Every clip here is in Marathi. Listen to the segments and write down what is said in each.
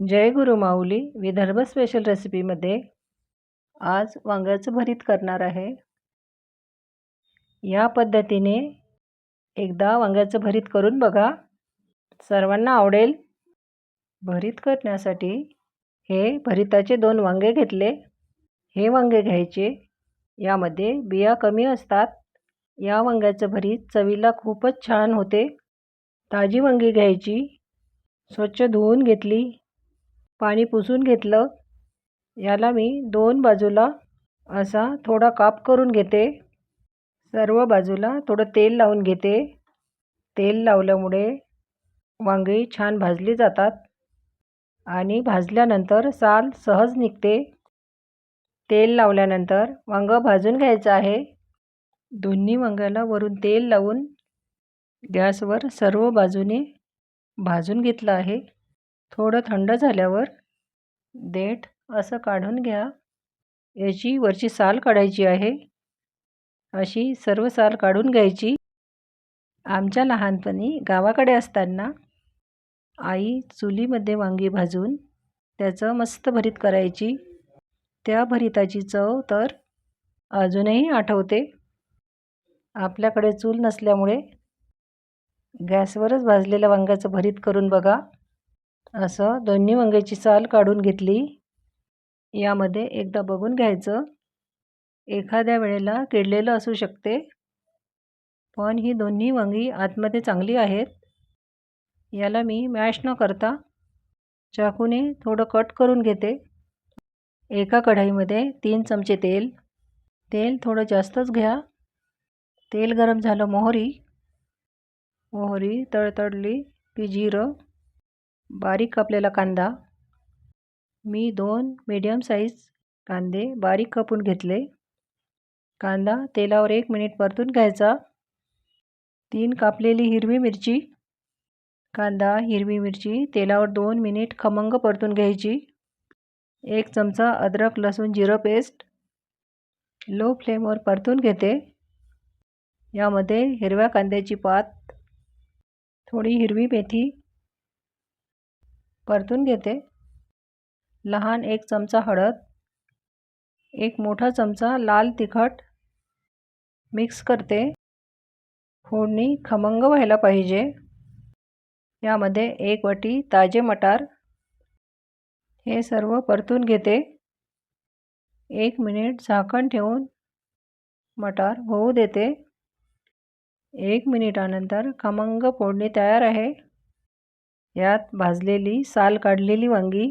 जय गुरु माऊली विदर्भ स्पेशल रेसिपीमध्ये आज वांग्याचं भरीत करणार आहे. या पद्धतीने एकदा वांग्याचं भरीत करून बघा. सर्वांना आवडेल. भरीत करण्यासाठी हे भरीताचे दोन वांगे घेतले. हे वांगे घ्यायचे. यामध्ये बिया कमी असतात. या वांग्याचं भरीत चवीला खूपच छान होते. ताजी वांगी घ्यायची. स्वच्छ धुवून घेतली. पाणी पुसून घेतलं. याला मी दोन बाजूला असा थोडा काप करून घेते. सर्व बाजूला थोडं तेल लावून घेते. तेल लावल्यामुळे वांगी छान भाजली जातात आणि भाजल्यानंतर साल सहज निघते. तेल लावल्यानंतर वांगं भाजून घ्यायचं आहे. दोन्ही वांग्याला वरून तेल लावून गॅसवर सर्व बाजूने भाजून घेतलं आहे. थोडं थंड झाल्यावर देठ असं काढून घ्या. याची वरची साल काढायची आहे. अशी सर्व साल काढून घ्यायची. आमच्या लहानपणी गावाकडे असताना आई चुलीमध्ये वांगी भाजून त्याचं मस्त भरीत करायची. त्या भरिताची चव तर अजूनही आठवते. आपल्याकडे चूल नसल्यामुळे गॅसवरच भाजलेल्या वांग्याचं भरीत करून बघा. असं दोन्ही वांग्याची साल काढून घेतली. यामध्ये एकदा बघून घ्यायचं. एखाद्या वेळेला किडलेलं असू शकते. पण ही दोन्ही वांगी आतमध्ये चांगली आहेत. याला मी मॅश न करता चाकूने थोडं कट करून घेते. एका कढाईमध्ये तीन चमचे तेल. तेल थोडं जास्तच घ्या. तेल गरम झालं मोहरी. मोहरी तळतळली की जिरं. बारीक कापलेला कांदा. मी दोन मीडियम साईज कांदे बारीक कापून घेतले. कांदा तेलावर एक मिनिट परतून घ्यायचा. तीन कापलेली हिरवी मिरची. कांदा हिरवी मिरची तेलावर दोन मिनिट खमंग परतून घ्यायची. एक चमचा अद्रक लसूण जिरं पेस्ट लो फ्लेमवर परतून घेते. यामध्ये हिरव्या कांद्याची पात. थोडी हिरवी मेथी. परतून घेते. लहान एक चमचा हळद एक मोठा चमचा लाल तिखट मिक्स करते. फोडणी खमंग व्हायला पाहिजे. यामध्ये एक वाटी ताजे मटार हे सर्व परतून घेते. एक मिनिट झाकण ठेवून मटार होऊ देते. एक मिनिटानंतर खमंग फोडणी तयार आहे. यात भाजलेली साल काढलेली वांगी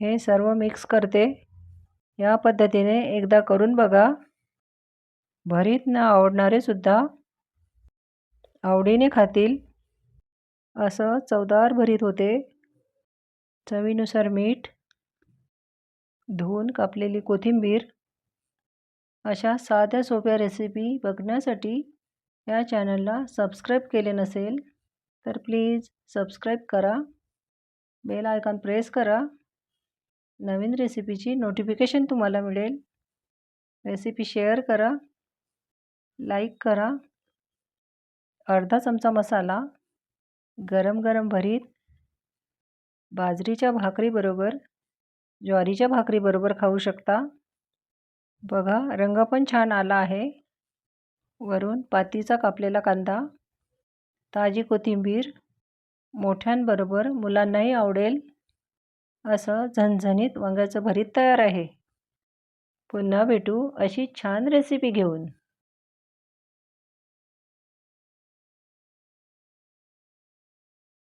हे सर्व मिक्स करते. या पद्धतीने एकदा करून बघा. भरीत न आवडणारेसुद्धा आवडीने खातील. असं चवदार भरीत होते. चवीनुसार मीठ धुवून कापलेली कोथिंबीर अशा साध्या सोप्या रेसिपी बघण्यासाठी या चॅनलला सबस्क्राईब केले नसेल तर प्लीज सबस्क्राईब करा. बेल आयकॉन प्रेस करा. नवीन रेसिपीची नोटिफिकेशन तुम्हाला मिळेल. रेसिपी शेअर करा. लाईक करा. अर्धा चमचा मसाला गरम गरम भरीत बाजरीच्या भाकरीबरोबर ज्वारीच्या भाकरीबरोबर खाऊ शकता. बघा रंग पण छान आला आहे. वरून पातीचा कापलेला कांदा. ताजी कोथिंबीर मोठ्यांबरोबर मुलांनाही आवडेल असं झणझणीत वांग्याचं भरीत तयार आहे. पुन्हा भेटू अशी छान रेसिपी घेऊन.